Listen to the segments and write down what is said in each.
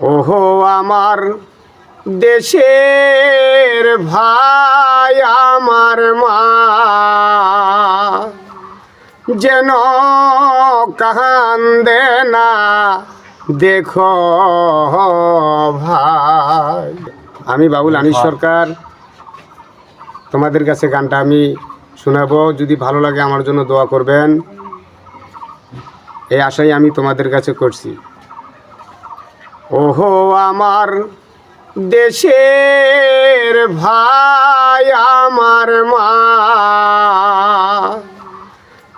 ওহো আমার দেশের ভাই আমার মা। যেন কান্দে না দেখো ভাই। আমি বাবুল আনিস সরকার তোমাদের কাছে গানটা আমি শোনাবো। যদি ভালো লাগে আমার জন্য দোয়া করবেন। এই আশাই আমি তোমাদের কাছে করছি। ওহো, আমার দেশের ভাই, আমার মা।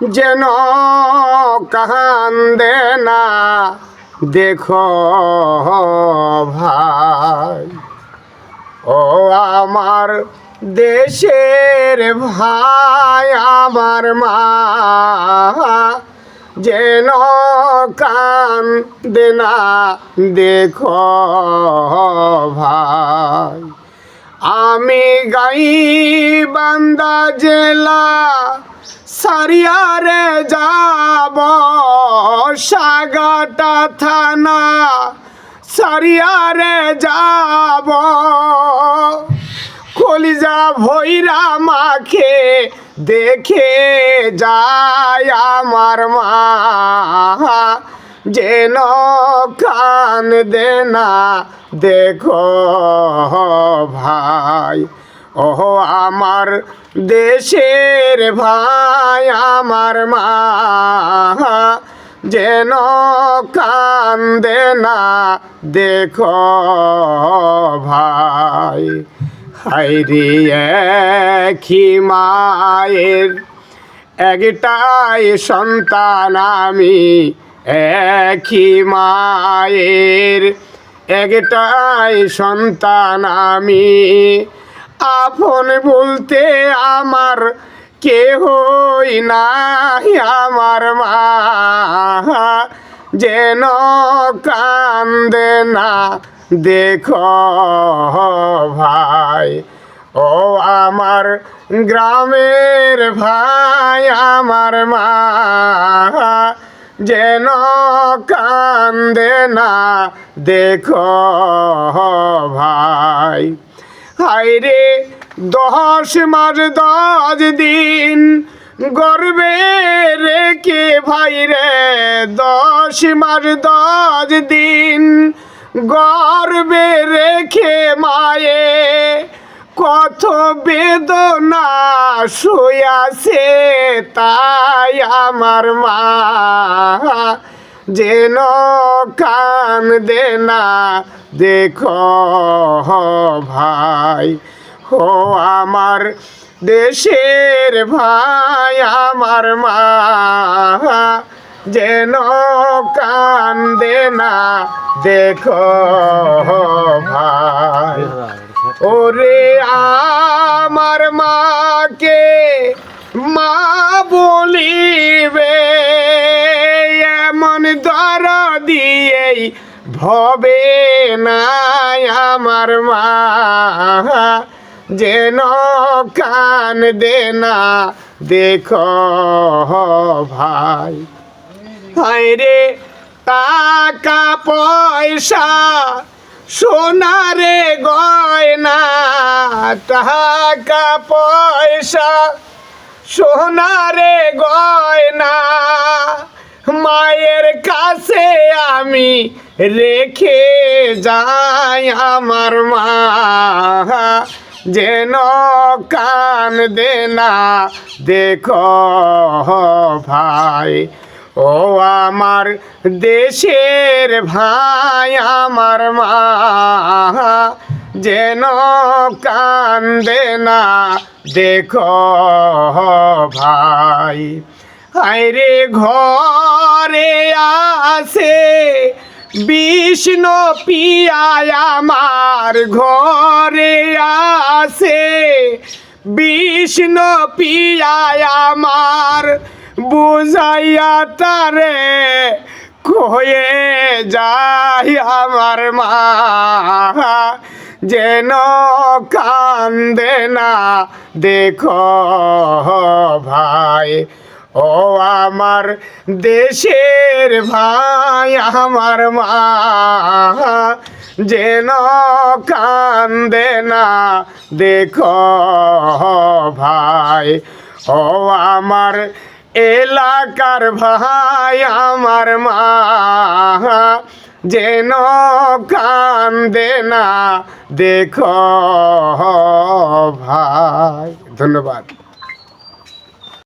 যেন কান্দে না, দেখো ভাই। ও, আমার দেশের ভাই, আমার মা। যেন কান্দে না দেখো ভাই। আমি গাই বান্দা জেলা সারিয়ারে যাব, সাগাটা থানা সারিয়ারে যাব। কলিজা ভৈরা মাখে দেখে যায় আমার মা। যেন কান দেনা দেখো ভাই। ওহ, আমার দেশের ভাই, আমার মা। যেন কান্দে না, দেখো ভাই। হাইরি একই মায়ের? একটাই সন্তান আমি, একই মায়ের। একটাই সন্তান আমি, আপন বলতে আমার কেহই নাই, আমার মা যেন কান্দে না। দেখো ভাই, ও আমার গ্রামের ভাই, আমার মা, যেন কান্দে না। দেখো ভাই হাইরে দশ মাস দশ দিন গর্বে রেখে ভাই রে, দশ মাস দশ দিন গর্বে রেখে মায়ে, কত বেদনা শুয়াছে তাই আমার মা। যেন কান দে না, দেখো ভাই হো আমার দেশের ভাই, আমার মা। যেন কান্দে না, দেখো ভাই। ওরে আমার মাকে মা বলিবে, এমন দর দিয়েই ভবে নাই আমার মা। যেন কান দে না, দেখো ভাই। হায়রে, টাকা, পয়সা, সোনারে গয়না, টাকা, পয়সা, সোনারে গয়না, মায়ের কাছে আমি রেখে যাই আমার মা। যেন কান দে না, দেখো ভাই ও আমার দেশের ভাই, আমার মা, যেন কান্দে না। দেখো ভাই হায়রে ঘরে আসে বিষ্ণু পিয়ায় আমার ঘরে আসে বিষ্ণু পিয়ায় আমার বুঝাইয়া তারে কয়ে যায় আমার মা। যেন কান্দে না, দেখো ভাই, ও আমার দেশের ভাই, আমার মা। যেন কান্দে না, দেখো ভাই, ও আমার এলাকার ভাই আমার মা যেন কান্দে না দেখো ভাই। ধন্যবাদ।